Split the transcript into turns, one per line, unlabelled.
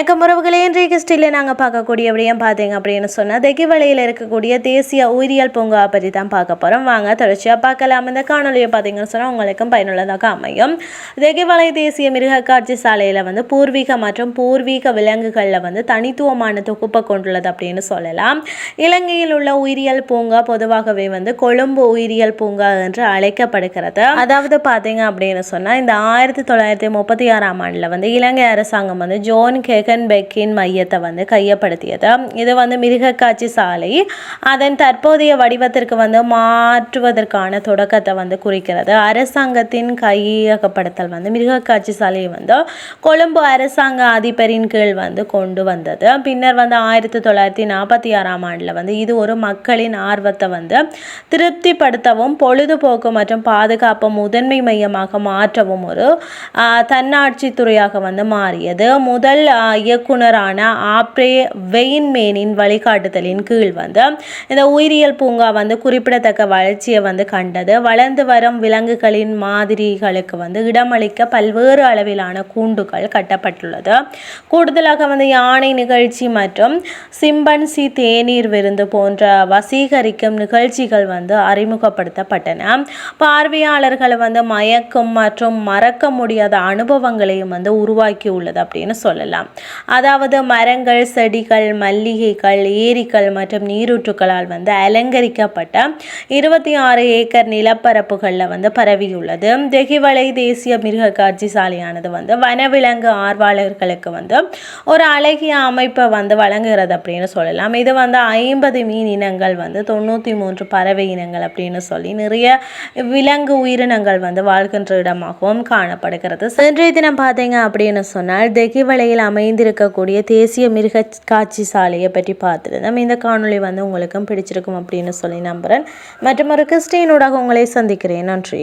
வணக்கம் உறவுகளே. இன்றைய கிறிஸ்டியில் நாங்கள் பார்க்கக்கூடிய விடயம் பார்த்தீங்க அப்படின்னு சொன்னால் தெகிவலையில் இருக்கக்கூடிய தேசிய உயிரியல் பூங்கா பற்றி தான் பார்க்க போகிறோம் வாங்க தொடர்ச்சியாக பார்க்கலாம். இந்த காணொலியை பார்த்தீங்கன்னு சொன்னால் உங்களுக்கும் பயனுள்ளதாக அமையும். தெகிவலை தேசிய மிருக காட்சி சாலையில் வந்து பூர்வீக மற்றும் பூர்வீக விலங்குகளில் வந்து தனித்துவமான தொகுப்பை கொண்டுள்ளது அப்படின்னு சொல்லலாம். இலங்கையில் உள்ள உயிரியல் பூங்கா பொதுவாகவே வந்து கொழும்பு உயிரியல் பூங்கா என்று அழைக்கப்படுகிறது. அதாவது பார்த்தீங்க அப்படின்னு சொன்னால் இந்த ஆயிரத்தி தொள்ளாயிரத்தி முப்பத்தி ஆறாம் ஆண்டில் வந்து இலங்கை அரசாங்கம் வந்து ஜோன் பெக்கின் மையத்தை வந்து கையப்படுத்தியது. இது வந்து மிருகக்காட்சி சாலை. அதன் தற்போதைய வடிவத்திற்கு வந்து மாற்றுவதற்கான தொடக்கத்தை வந்து குறிக்கிறது. அரசாங்கத்தின் கையகப்படுத்தல் வந்து மிருகக்காட்சி சாலையை வந்து கொழும்பு அரசாங்க அதிபரின் கீழ் வந்து கொண்டு வந்தது. பின்னர் வந்து ஆயிரத்தி தொள்ளாயிரத்தி நாற்பத்தி ஆறாம் ஆண்டில் வந்து இது ஒரு மக்களின் ஆர்வத்தை வந்து திருப்திப்படுத்தவும் பொழுதுபோக்கு மற்றும் பாதுகாப்பு முதன்மை மையமாக மாற்றவும் ஒரு தன்னாட்சி துறையாக வந்து மாறியது. முதல் இயக்குனரான ஆப்ரே வெயின்மேனின் வழிகாட்டுதலின் கீழ் வந்து இந்த உயிரியல் பூங்கா வந்து குறிப்பிடத்தக்க வளர்ச்சியை வந்து கண்டது. வளர்ந்து வரும் விலங்குகளின் மாதிரிகளுக்கு வந்து இடமளிக்க பல்வேறு அளவிலான கூண்டுகள் கட்டப்பட்டுள்ளது. கூடுதலாக வந்து யானை நிகழ்ச்சி மற்றும் சிம்பன்சி தேநீர் விருந்து போன்ற வசீகரிக்கும் நிகழ்ச்சிகள் வந்து அறிமுகப்படுத்தப்பட்டன. பார்வையாளர்களை வந்து மயக்கும் மற்றும் மறக்க முடியாத அனுபவங்களையும் வந்து உருவாக்கி உள்ளது அப்படின்னு சொல்லலாம். அதாவது மரங்கள் செடிகள் மல்லிகைகள் ஏரிகள் மற்றும் நீரூற்றுகளால் வந்து அலங்கரிக்கப்பட்ட இருபத்தி ஆறு ஏக்கர் நிலப்பரப்புகளில் வந்து பரவியுள்ளது. தெகிவலை தேசிய மிருக காட்சி சாலையானது வந்து வனவிலங்கு ஆர்வலர்களுக்கு வந்து ஒரு அழகிய அமைப்பை வந்து வழங்குகிறது அப்படின்னு சொல்லலாம். இது வந்து ஐம்பது மீன் இனங்கள் வந்து தொண்ணூற்றி மூன்று பறவை இனங்கள் அப்படின்னு சொல்லி நிறைய விலங்கு உயிரினங்கள் வந்து வாழ்கின்ற இடமாகவும் காணப்படுகிறது. சென்றைய தினம் பார்த்தீங்க அப்படின்னு சொன்னால் தெகிவலையில் அமைந்திருக்கக்கூடிய தேசிய மிருக காட்சி சாலையை பற்றி பார்த்துருந்தோம் இந்த காணொளி வந்து உங்களுக்கும் பிடிச்சிருக்கும் அப்படின்னு சொல்லி நம்புகிறேன் மற்றும் ஒரு கிறிஸ்டியனூடாக உங்களை சந்திக்கிறேன். நன்றி.